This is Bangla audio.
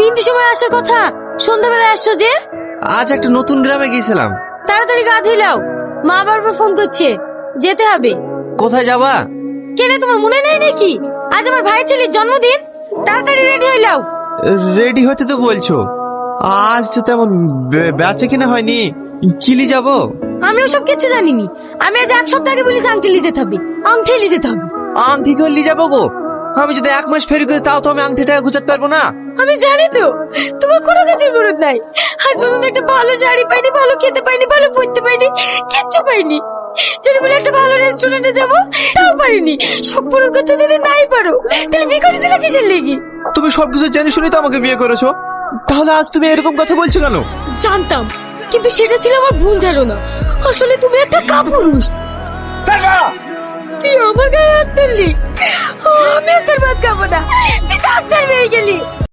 তিনটে সময় আসার কথা? সন্ধ্যাবেলায় আসছো যে? আজ একটা নতুন গ্রামে গিয়েছিলাম। তাড়াতাড়ি গা ধুইলাও। মা বারবার ফোন করছে। যেতে হবে। কোথায় যাবা? কেন তোমার মনে নেই নাকি? আজ আমার ভাই ছেলের জন্মদিন। তাড়াতাড়ি রেডি হইলাও রেডি হতে তো বলছো। আজ তো তেমন বেচা কিনা হয়নি। কিলি যাব? আমি ওসব কিছু জানিনি। আমি আজ এক সপ্তাহ আগে বলিস আংটি লিয়ে যেতে হবে। আংটি লিয়ে যেতে হবে। আংটি করে নিয়ে যাব গো। আমি যদি এক মাস ফেরি করি তাও তো আমি আংটিটা গুছাতে পারব না। আমি জানি তো তোমার কোনো কিছুর মরদ নাই। আজ পর্যন্ত একটা ভালো শাড়ি পাইনি ভালো খেতে পাইনি ভালো পড়তে পাইনি কিচ্ছু পাইনি। যদি বলে একটা ভালো রেস্টুরেন্টে যাব তাও পারিনি। সব পূরণ করতে যদি নাই পারো তাহলে বিয়ে করেছিল কিসের লেগে? তুমি সবকিছু জেনে শুনে তো আমাকে বিয়ে করেছ। তাহলে আজ তুমি এরকম কথা বলছো কেন? জানতাম কিন্তু সেটা ছিল আমার ভুল ধারণা। আসলে তুমি একটা কাপুরুষ। তুই আমার গায়ে হাত তুললি